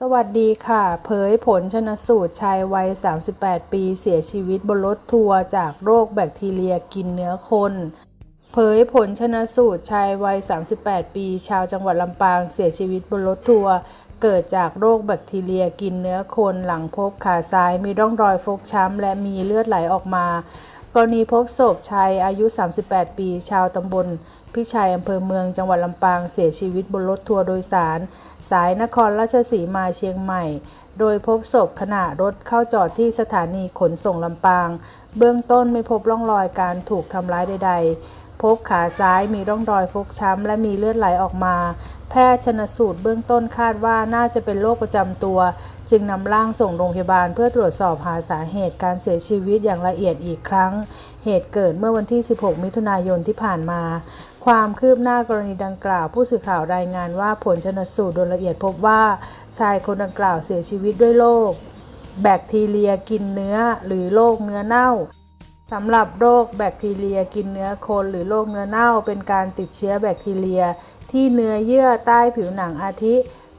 สวัสดีค่ะ เผยผลชนสูตรชายวัย 38 ปีเสียชีวิตบนรถทัวร์จากโรคแบคทีเรียกินเนื้อคน เผยผลชนสูตรชายวัย 38 ปี ชาวจังหวัดลำปางเสียชีวิตบนรถทัวร์เกิดจากโรคแบคทีเรียกินเนื้อคนหลังพบขาซ้ายมีร่องรอยฟกช้ำและมีเลือดไหลออกมา กรณีพบศพชายอายุ 38 ปี ชาวตำบล พิชัยอำเภอเมืองจังหวัดลำปางเสียชีวิตบนรถทัวร์โดยสาร สายนครราชสีมาเชียงใหม่ โดยพบศพขณะรถเข้าจอดที่สถานีขนส่งลำปาง เบื้องต้นไม่พบร่องรอยการถูกทำร้ายใด ๆ พบขาซ้ายมีร่องรอยฟกช้ำ และมีเลือดไหลออกมา แพทย์ชนสูตรเบื้องต้นคาดว่าน่าจะเป็นโรคประจำตัว จึงนำร่างส่งโรงพยาบาลเพื่อตรวจสอบหาสาเหตุการเสียชีวิตอย่างละเอียดอีกครั้ง เหตุเกิดเมื่อวันที่ 16 มิถุนายนที่ผ่านมา ความคืบหน้ากรณีดังกล่าว ผู้สื่อข่าวรายงานว่าผลชนสูตรโดยละเอียดพบว่า ชายคนดังกล่าวเสียชีวิตด้วยโรคแบคทีเรียกินเนื้อหรือโรคเนื้อเน่า สำหรับโรคแบคทีเรียกินเนื้อคนหรือโรคเนื้อเน่าเป็นการติดเชื้อแบคทีเรีย ที่เนื้อเยื่อใต้ผิวหนังอาทิ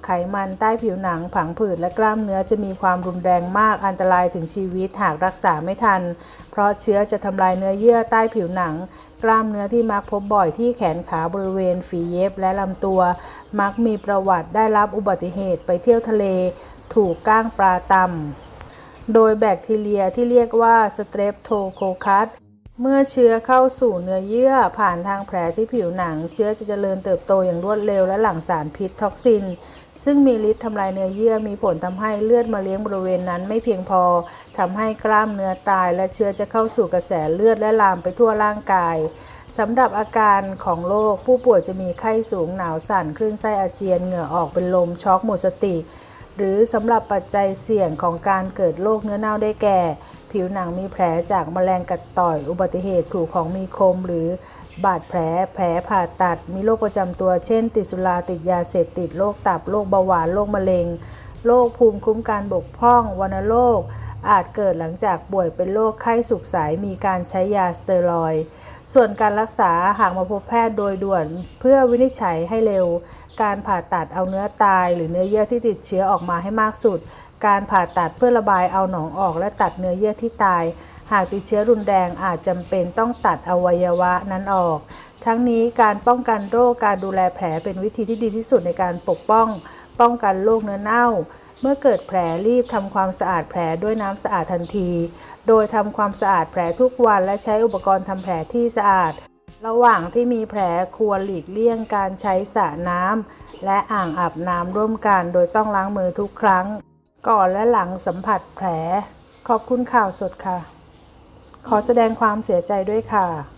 ไขมันใต้ผิวหนังผังผืดและกล้ามเนื้อจะมีความรุนแรงมากอันตรายถึงชีวิตหากรักษาไม่ทัน เพราะเชื้อจะทำลายเนื้อเยื่อใต้ผิวหนัง กล้ามเนื้อที่มักพบบ่อยที่แขนขาบริเวณฝีเย็บและลำตัว มักมีประวัติได้รับอุบัติเหตุไปเที่ยวทะเล ถูกก้างปลาตำ โดยแบคทีเรียที่เรียกว่าสเตรปโทโคคัสเมื่อเชื้อเข้าสู่เนื้อเยื่อผ่านทางแผลที่ผิวหนัง เชื้อจะเจริญเติบโตอย่างรวดเร็วและหลั่งสารพิษท็อกซิน ซึ่งมีฤทธิ์ทำลายเนื้อเยื่อมีผลทำให้เลือดมาเลี้ยงบริเวณนั้นไม่เพียงพอทำให้กล้ามเนื้อตาย และเชื้อจะเข้าสู่กระแสเลือดและลามไปทั่วร่างกายสำหรับอาการของโรคผู้ป่วยจะมีไข้สูงหนาวสั่นคลื่นไส้อาเจียนเหงื่อออกเป็นลมช็อกหมดสติ หรือสำหรับปัจจัยเสี่ยงของการเกิดโรคเนื้อเน่าได้แก่ ผิวหนังมีแผลจากแมลงกัดต่อยอุบัติเหตุถูกของมีคม หรือบาดแผลแผลผ่าตัด มีโรคประจำตัว เช่น ติดสุราติดยาเสพติดโรคตับโรคเบาหวานโรคมะเร็ง โรคภูมิคุ้มกันบกพร่องวัณโรค อาจเกิดหลังจากป่วยเป็นโรคไข้สุกใสมีการใช้ยาสเตียรอยส่วนการรักษาหากมาพบแพทย์โดยด่วนเพื่อวินิจฉัยให้เร็ว การผ่าตัดเอาเนื้อตาย หรือเนื้อเยื่อที่ติดเชื้อออกมาให้มากสุด การผ่าตัดเพื่อระบายเอาหนองออกและตัดเนื้อเยื่อที่ตาย หากติดเชื้อรุนแรงอาจจำเป็นต้องตัดอวัยวะนั้นออก ทั้งนี้การป้องกันโรคการดูแลแผลเป็นวิธีที่ดีที่สุดในการปกป้อง ป้องกันโรคเนื้อเน่า เมื่อเกิดแผลรีบทำความสะอาดแผลด้วยน้ำสะอาดทันที โดยทำความสะอาดแผลทุกวันและใช้อุปกรณ์ทำแผลที่สะอาด ระหว่างที่มีแผลควรหลีกเลี่ยงการใช้สระน้ำและอ่างอาบน้ำร่วมกัน โดยต้องล้างมือทุกครั้ง ก่อนและหลังสัมผัสแผล ขอบคุณข่าวสดค่ะ ขอแสดงความเสียใจด้วยค่ะ